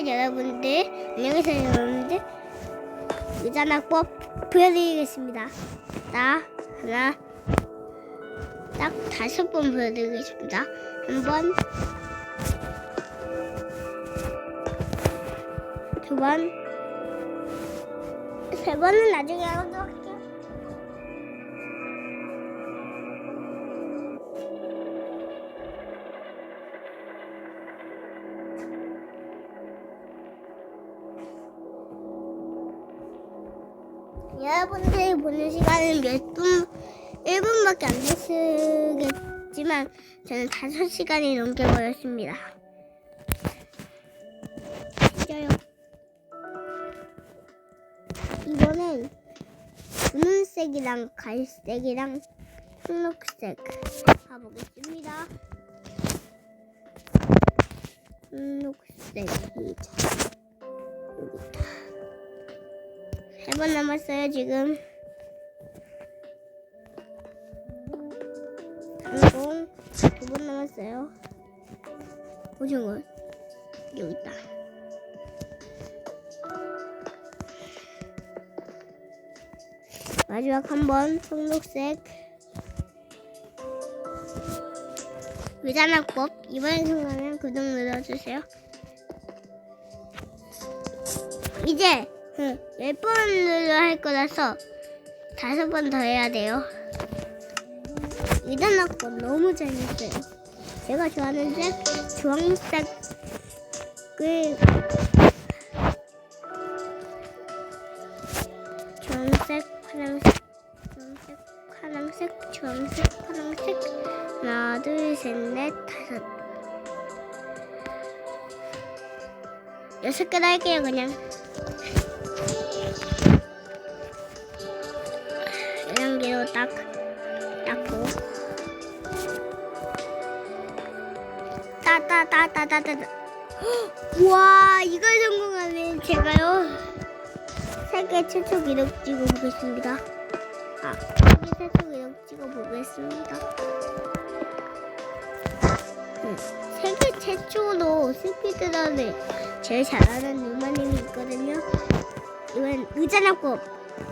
안녕하세요 여러분들. 안녕하세요 여러분들. 의자낙법 보여드리겠습니다. 나 하나. 딱 다섯 번 보여드리겠습니다. 한번. 두 번, 세 번은 나중에 하도 보는 시간은 몇 분, 1분밖에 안 됐겠지만 저는 5시간이 넘게 걸렸습니다. 진짜요. 이거는 분홍색이랑 갈색이랑 흑록색 가보겠습니다. 의자 여기다 세번 남았어요 지금. 두번 남았어요. 오징어 여기 있다. 마지막 한 번 청록색 의자낙법 이번 순간은 구독 눌러주세요 이제 몇 번을 할 거라서 다섯 번 더 해야 돼요 의자낙법 너무 재밌어요 제가 좋아하는 색 주황색을 주황색, 파란색, 주황색, 파란색, 주황색, 파란색. 하나, 둘, 셋, 넷, 다섯. 여섯 개도 할게요, 그냥. 이런 개로 딱, 따따따따따따. 와, 이걸 성공하면 제가요. 세계 최초 기록 찍어 보겠습니다. 아, 세계 최초 기록 찍어 보겠습니다. 음, 세계 최초로 스피드런을 제일 잘하는 누마님이 있거든요. 이번 의자낙법,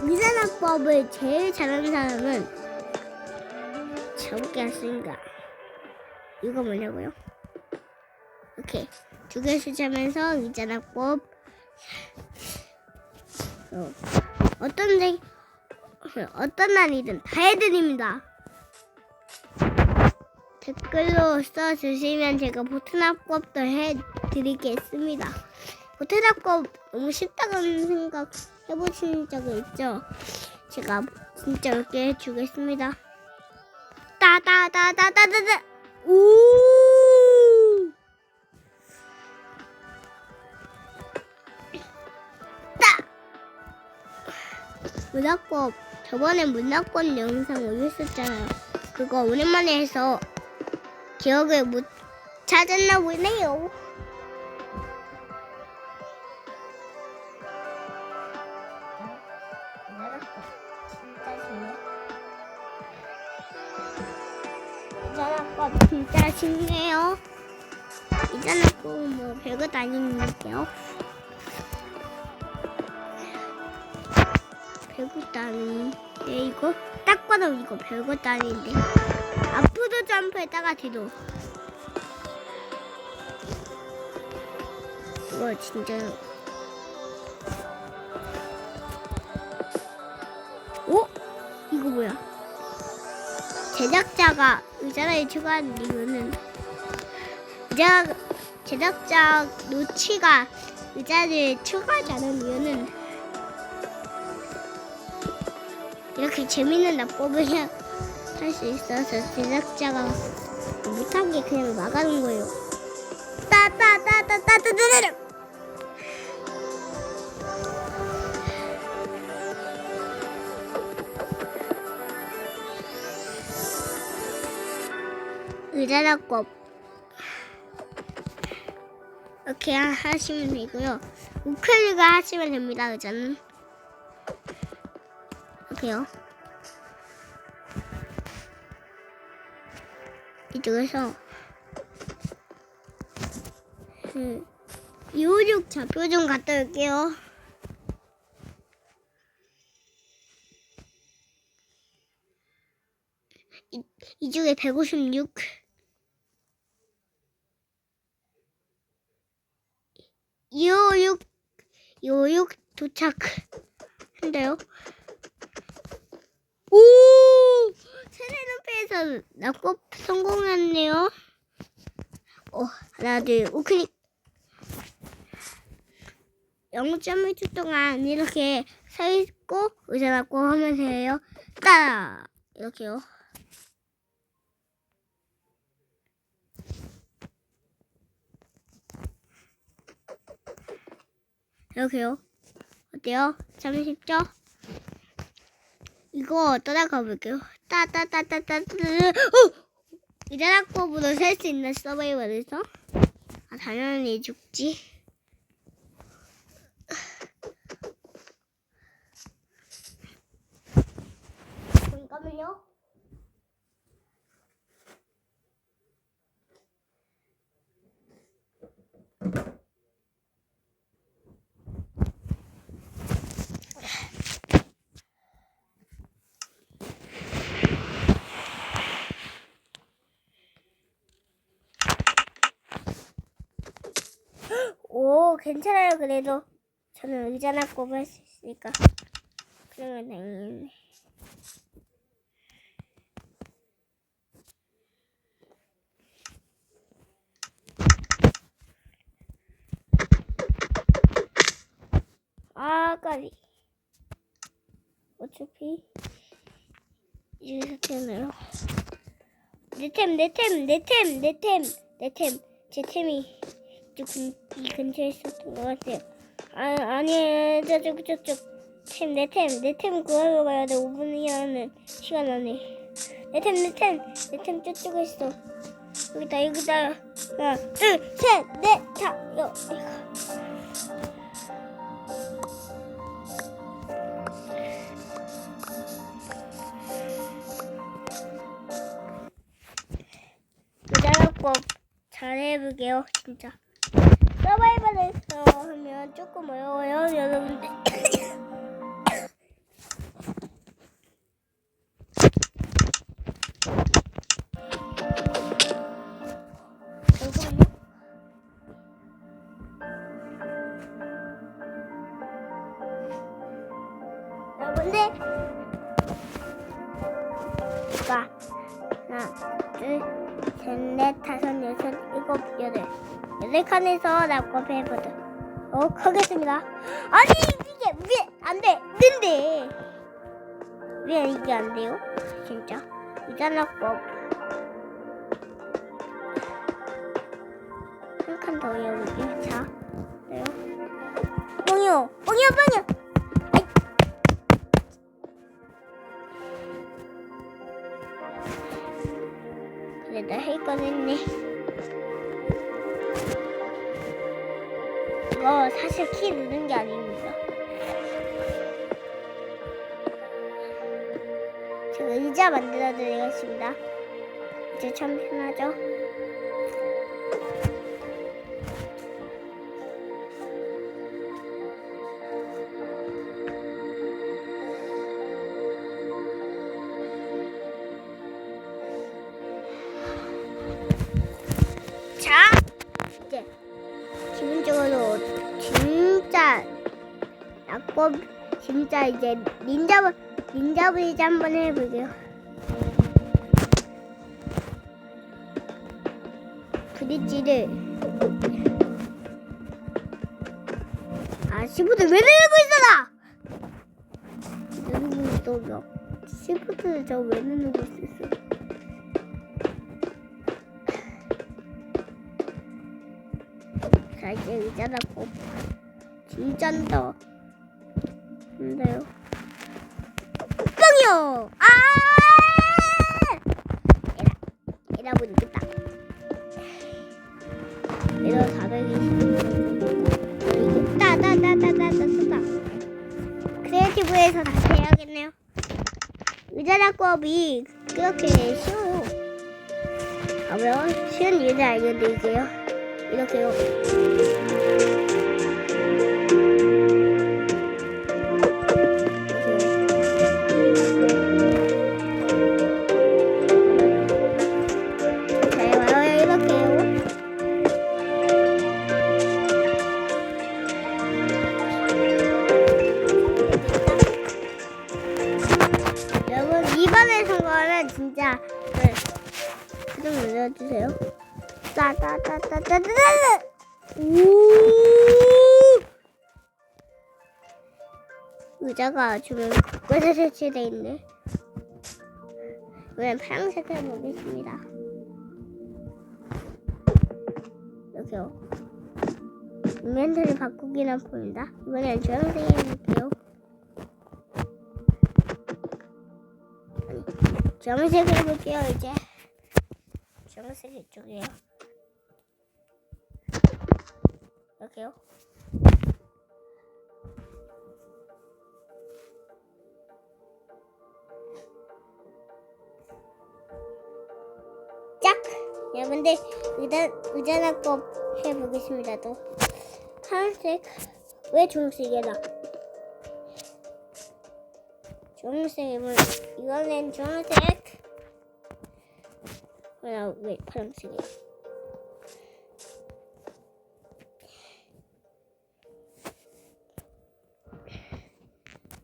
의자낙법을 제일 잘하는 사람은 저밖에 없으니까 이거 뭐냐고요? 오케이 두 개씩 하면서 의자낙법 어, 어떤 데, 어떤 날이든 다 해드립니다. 댓글로 써주시면 제가 보트납법도 해드리겠습니다. 보트납법 너무 쉽다는 생각 해보신 적이 있죠? 제가 진짜 이렇게 해주겠습니다. 따다다다다다다 우 문학법 저번에 문학권 영상 올렸었잖아요. 그거 오랜만에 해서 기억을 못 찾았나 보네요. 문학법 진짜 쉽네요. 이전학법 뭐 별것 아닌데요. 별것도 아닌데 이거 딱 봐도 이거 별것도 아닌데. 앞으로 점프했다가 뒤로 이거 진짜요 오? 이거 뭐야? 제작자가 의자를 추가한 이유는 제작, 제작자 노치가 의자를 추가하지 않은 이유는 이렇게 재밌는 납법을 할 수 있어서 제작자가 못한 게 그냥 막아놓은 거예요. 따따따따따따따르 의자납법 이렇게 하시면 되고요. 우클릭을 하시면 됩니다. 의자는. 이렇게요. 이쪽에서 그256 좌표 좀 갔다 올게요. 이, 이쪽에 156. 256, 256 도착. 한대요. 오! 세레노페에서 낙법 성공했네요. 어, 하나, 둘, 우클릭. 0.1초 동안 이렇게 서 있고 의자 잡고 하면서 해요. 따라 이렇게요. 이렇게요. 어때요? 참 쉽죠? 이거 따라가 볼게요. 따따따따따따. 어! 잡고보다 셀수 있는 서바이벌에서 아, 당연히 죽지. 잠깐만요. 오, 괜찮아요. 그래도 저는 의자 납고 할수 있으니까. 그러면 다행이네. 아, 까비. 어차피 여기서 템으로 내 템, 내 템, 내 템, 내 템, 내 템, 제 템이 근, 이 근처에 있었던 것 같아요. 아, 아니, 저쪽, 저쪽. 템, 내 템, 내 템 구하러 가야 돼. 5분이라는 시간 안에. 내 템, 내 템, 내 템 저쪽에 있어. 여기다, 여기다. 하나, 둘, 셋, 넷, 다, 여, 이거. 잘해볼게요, 진짜. 서바이벌에서 하면 조금 어려워요, 여러분들. 칸에서 낙법 해보도록 하겠습니다. 아니, 이게 왜안 돼? 는데. 왜 이게 안 돼요? 진짜. 이자 낙법. 한 칸 더 여기. 자, 네요. 뻥이요. 뻥이요, 사실 키 누른 게 아닙니다. 제가 의자 만들어 드리겠습니다. 이제 참 편하죠? 이제 닌자 닌자 브리즈 한번 해볼게요. 브릿지를. 아 시프트 왜 누르고 있어 나 누르고 있어 나 시프트 저왜 누르고 있었어? 자 이제 의자 잡고. 진짠다 근데요 뻥이요! 아! 에라 에라 보니까 에라 420 따따따따따따따 크리에이티브에서 다시 해야겠네요. 의자 작업이 그렇게 쉬워요 그러면 쉬운 이유를 알려드릴게요. 이렇게요 주세요. 따따따따따따따. 우. 의자가 주변 곳곳에 설치되어 있네. 이번엔 파란색을 보겠습니다. 이렇게요. 인벤토리 바꾸기나 보인다. 이번엔 주황색 해볼게요. 주황색 해볼게요, 이제. 주황색 이쪽이에요. 이렇게요. 짝! 여러분들, 의자, 의자납법 해보겠습니다, 또. 파란색. 왜 주황색이야? 주황색이면, 이거는 주황색. 그럼 왜 파란색이야?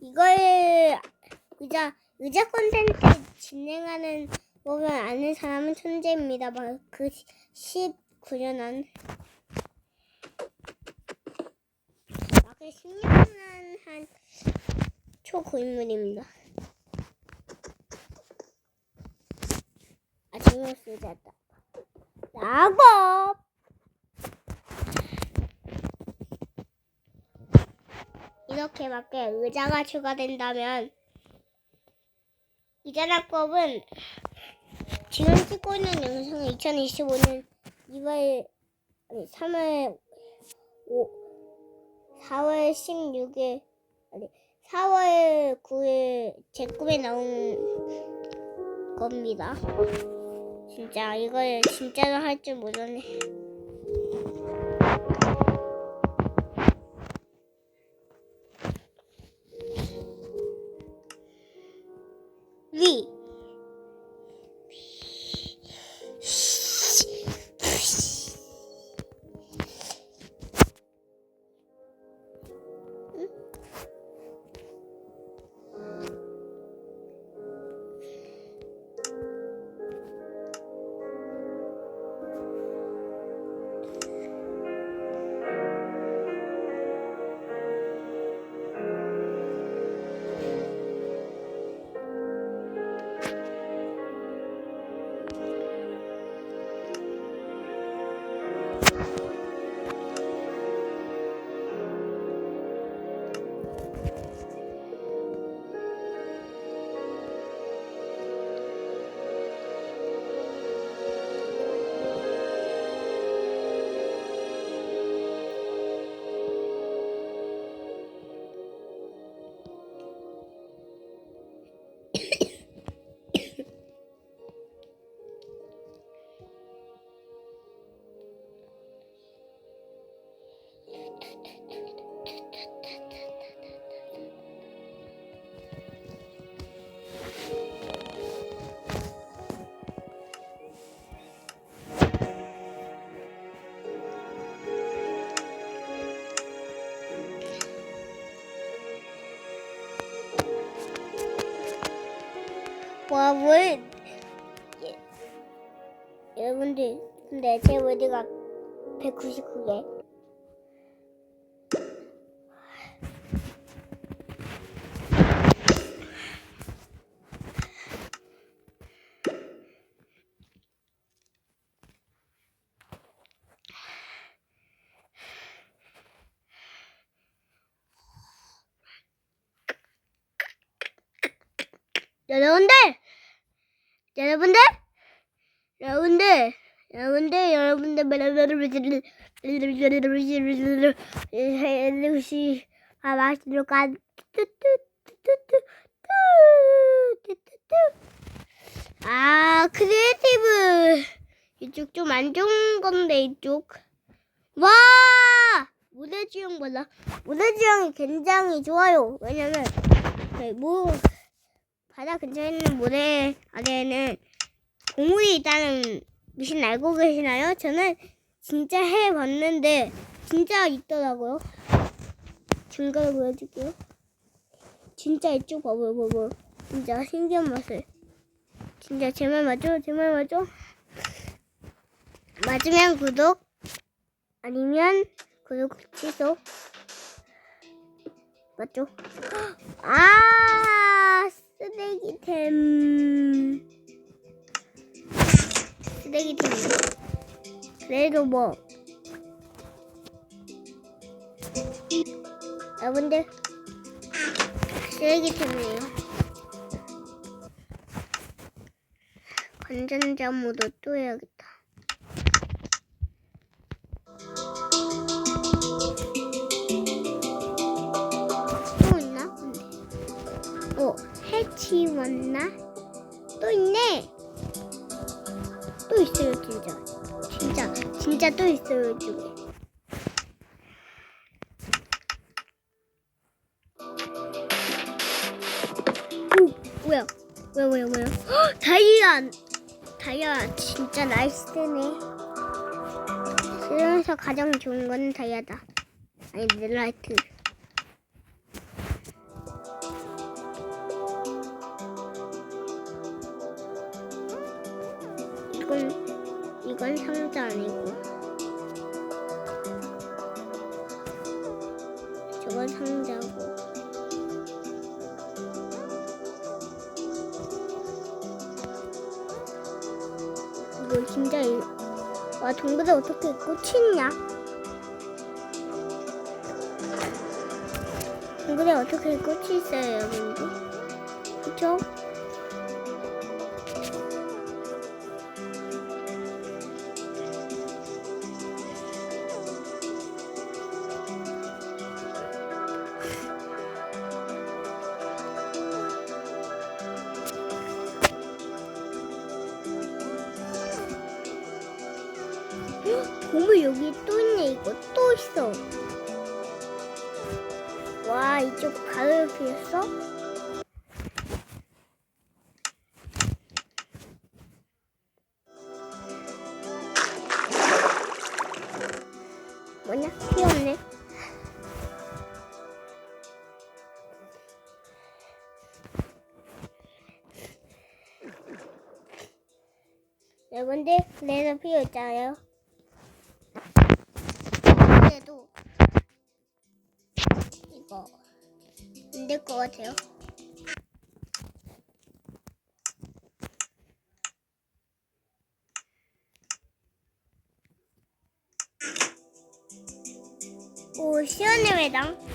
이걸 의자 의자 콘텐츠 진행하는 법을 아는 사람은 천재입니다. 막그 19년 한. 막그 10년 한 초고인물입니다. 아, 지금 쓰자다. 낙법! 이렇게 밖에 의자가 추가된다면 이자락법은 지금 찍고 있는 영상은 2025년 2월 아니 3월 5 4월 16일 아니 4월 9일 제 꿈에 나온 겁니다. 진짜 이걸 진짜로 할 줄 모르네. 와, 뭘. 예. 여러분들, 근데 제 월드가 199개. 여러분들! 여러분들! 여러분들! 여러분들, 여러분들, 루시, 아, 마시러 가, 아, 크리에이티브. 이쪽 좀 안 좋은 건데, 이쪽. 와! 무대 지형 몰라. 무대 지형이 굉장히 좋아요. 왜냐면, 네, 뭐, 바다 근처에 있는 모래 아래에는 동물이 있다는 미신 알고 계시나요? 저는 진짜 해봤는데 진짜 있더라고요. 증거를 보여줄게요. 진짜 이쪽 봐봐요, 봐봐. 진짜 신기한 맛을. 진짜 제 말 맞죠? 제 말 맞죠? 맞으면 구독 아니면 구독 취소 맞죠? 아 쓰레기템. 쓰레기템. 그래도 뭐 여러분들 쓰레기템이에요. 건전자 모드 또 해야겠다 어, 해치 왔나? 또 있네. 또 있어요, 진짜. 진짜, 진짜 또 있어요, 이쪽에. 오, 뭐야? 뭐야, 뭐야? 헉, 다이아! 다이아 진짜 나이스네. 세상에서 가장 좋은 건 다이아다. 아니, 넬라이트. 이거 진짜 이... 와 동굴에 어떻게 있냐 동굴에 어떻게 꽃이 있어요 여러분들 그쵸? 이쪽 가을 피었어? 뭐냐 피었네 여러분들 그래서 피었잖아요 같아요. 오 매당.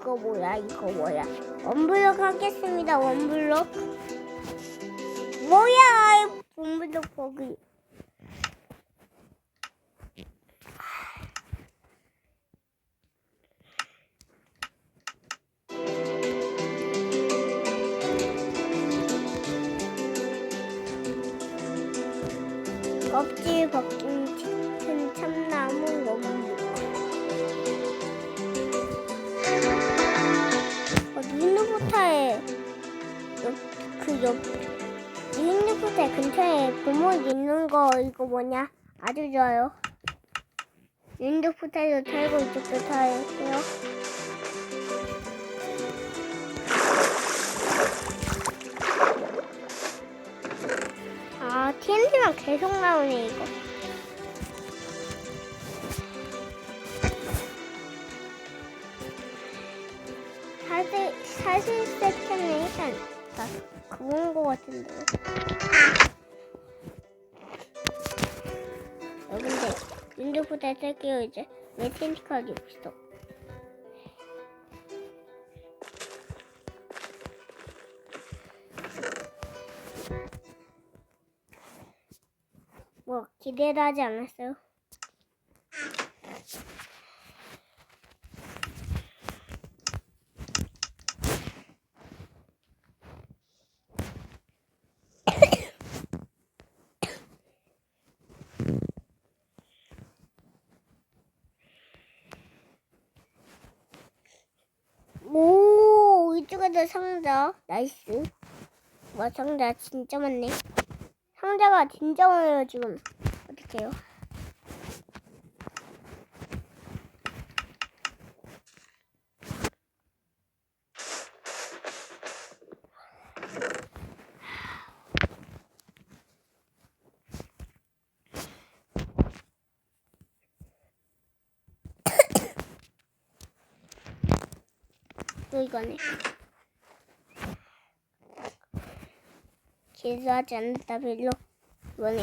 이거 뭐야, 이거 뭐야. 원블럭 하겠습니다, 원블럭. 뭐야, 원블럭 버기. 껍질 벗 닌누포타 근처에 보물 있는 거 이거 뭐냐? 아주 좋아요. 닌누포타도 털고 이쪽도 털고요. 아 TNT만 계속 나오네 이거. 사실색 템이 일단 다 그건 거 같은데. 어, 근데 윈도우보다 쓸게요 이제 왜 텐티카기 없어? 뭐 기대를 하지 않았어요? 오, 이쪽에도 상자. 나이스. 와, 상자 진짜 많네. 상자가 진짜 많아요, 지금. 어떡해요? 또 이거네. 기수하지 않았다 별로 이번